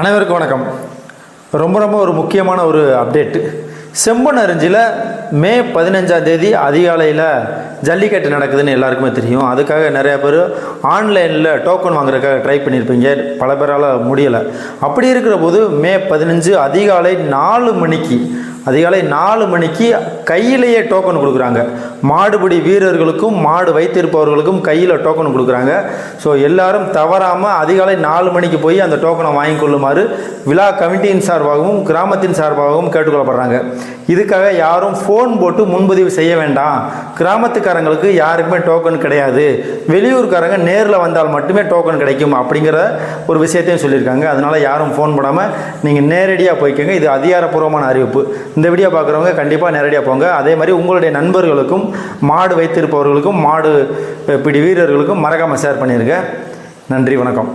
அனைவருக்கும் வணக்கம். ரொம்ப ரொம்ப ஒரு முக்கியமான ஒரு அப்டேட்டு செம்பன் அரிஞ்சில் மே பதினஞ்சாம் தேதி அதிகாலையில் ஜல்லிக்கட்டு நடக்குதுன்னு எல்லாருக்குமே தெரியும். அதுக்காக நிறைய பேர் ஆன்லைனில் டோக்கன் வாங்குறதுக்காக ட்ரை பண்ணியிருப்பீங்க பல பேரால் முடியலை. அப்படி இருக்கிற போது மே பதினஞ்சு அதிகாலை நாலு மணிக்கு அதிகாலை நாலு மணிக்கு கையிலேயே டோக்கன் கொடுக்குறாங்க. மாடுபிடி வீரர்களுக்கும் மாடு வைத்திருப்பவர்களுக்கும் கையில் டோக்கன் கொடுக்குறாங்க. ஸோ எல்லாரும் தவறாமல் அதிகாலை நாலு மணிக்கு போய் அந்த டோக்கனை வாங்கி கொள்ளுமாறு விழா கமிட்டியின் சார்பாகவும் கிராமத்தின் சார்பாகவும் கேட்டுக்கொள்ளப்படுறாங்க. இதுக்காக யாரும் ஃபோன் போட்டு முன்பதிவு செய்ய வேண்டாம். கிராமத்துக்காரங்களுக்கு யாருக்குமே டோக்கன் கிடையாது. வெளியூர்காரங்க நேரில் வந்தால் மட்டுமே டோக்கன் கிடைக்கும் அப்படிங்கிற ஒரு விஷயத்தையும் சொல்லியிருக்காங்க. அதனால் யாரும் ஃபோன் போடாமல் நீங்கள் நேரடியாக போய்க்கோங்க. இது அதிகாரப்பூர்வமான அறிவிப்பு. இந்த வீடியோ பார்க்குறவங்க கண்டிப்பாக நேரடியாக போங்க. அதே மாதிரி உங்களுடைய நண்பர்களுக்கும் மாடு வைத்திருப்பவர்களுக்கும் மாடு பிடி வீரர்களுக்கும் மறக்காமல் ஷேர் பண்ணியிருக்கேன் நன்றி வணக்கம்.